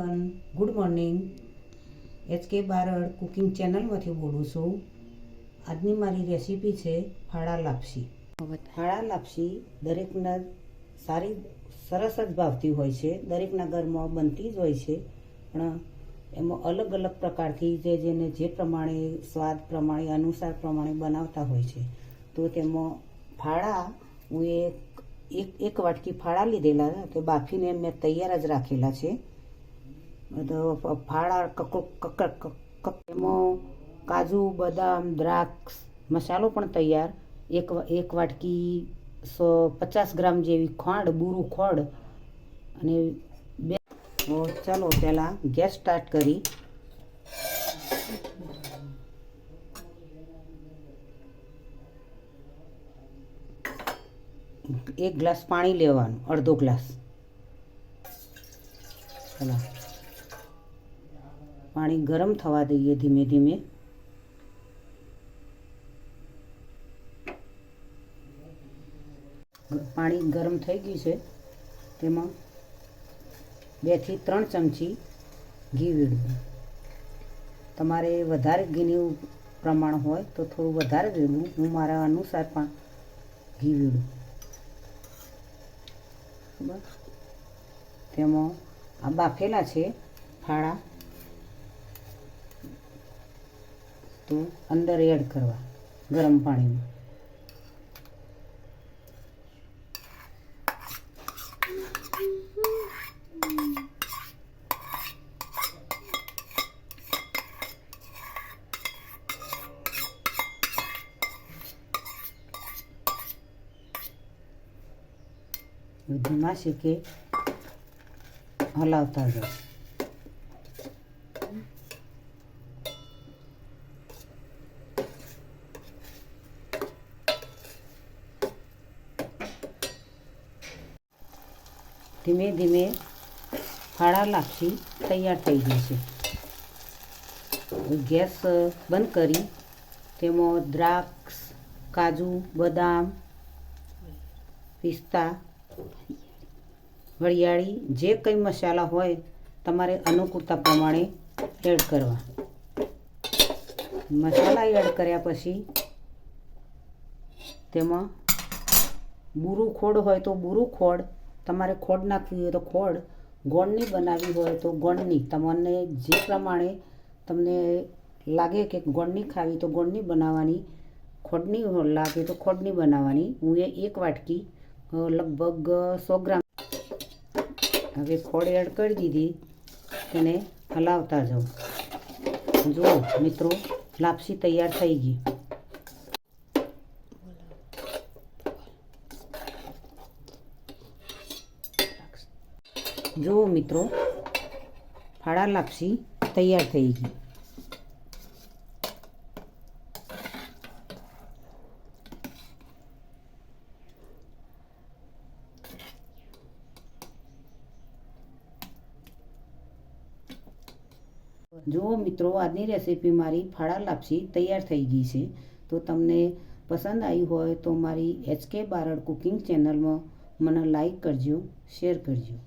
Everyone good morning. H K Barad cooking ચેનલમાંથી બોલું છું. આજની મારી રેસીપી છે ફાળા લાપસી. ફાળા લાપસી દરેકના સારી, સરસ જ ભાવતી હોય છે. દરેકના ઘરમાં બનતી જ હોય છે. પણ એમાં અલગ અલગ પ્રકારથી જે જેને જે પ્રમાણે, સ્વાદ પ્રમાણે, અનુસાર પ્રમાણે બનાવતા હોય છે. તો તેમાં ફાળા, હું એક એક વાટકી ફાળા લીધેલા તે બાફીને મેં તૈયાર જ રાખેલા છે. તો ફાળા કક એમાં કાજુ, બદામ, દ્રાક્ષ, મસાલો પણ તૈયાર. એક એક વાટકી સો પચાસ ગ્રામ જેવી ખાંડ, બુરું ખોડ. અને બે ચાલો પહેલાં ગેસ સ્ટાર્ટ કરી. એક ગ્લાસ પાણી લેવાનું, અડધો ગ્લાસ. ચાલો પાણી ગરમ થવા દઈએ ધીમે ધીમે. પાણી ગરમ થઈ ગયું છે. તેમાં બેથી ત્રણ ચમચી ઘી વેડવું તમારે વધારે ઘીનું પ્રમાણ હોય તો થોડું વધારે વેડવું હું મારા અનુસાર પણ ઘી વેડું બરાબર? તેમાં આ બાફેલા છે ફાળા તો અંદર એડ કરવા ગરમ પાણીમાં. ધીમા શીખે હલાવતા જાઓ. ધીમે ધીમે ફાળા લાપસી તૈયાર થઈ ગઈ છે. ગેસ બંધ કરી, તેમાં દ્રાક્ષ, કાજુ, બદામ, પિસ્તા, વરિયાળી, જે કંઈ મસાલા હોય તમારે અનુકૂળતા પ્રમાણે એડ કરવા. મસાલા એડ કર્યા પછી તેમાં બુરું ખોડ હોય તો બુરું ખોડ તમારે ખોડ નાખવી હોય તો ખોડ, ગોળની બનાવવી હોય તો ગોળની. તમને જે પ્રમાણે તમને લાગે કે ગોળની ખાવી તો ગોળની બનાવવાની, ખોડની લાગે તો ખોડની બનાવવાની. હું એ એક વાટકી લગભગ સો ગ્રામ. હવે ખોડ એડ કરી દીધી, તેને હલાવતા જાઉં. જુઓ મિત્રો, લાપસી તૈયાર થઈ ગઈ. જુઓ મિત્રો, ફાળા લાપસી તૈયાર થઈ ગઈ. જુઓ મિત્રો, આજની રેસીપી મારી ફાળા લાપસી તૈયાર થઈ ગઈ છે. તો તમને પસંદ આવી હોય તો મારી એચકે બારડ કુકિંગ ચેનલમાં મને લાઈક કરજો, શેર કરજો.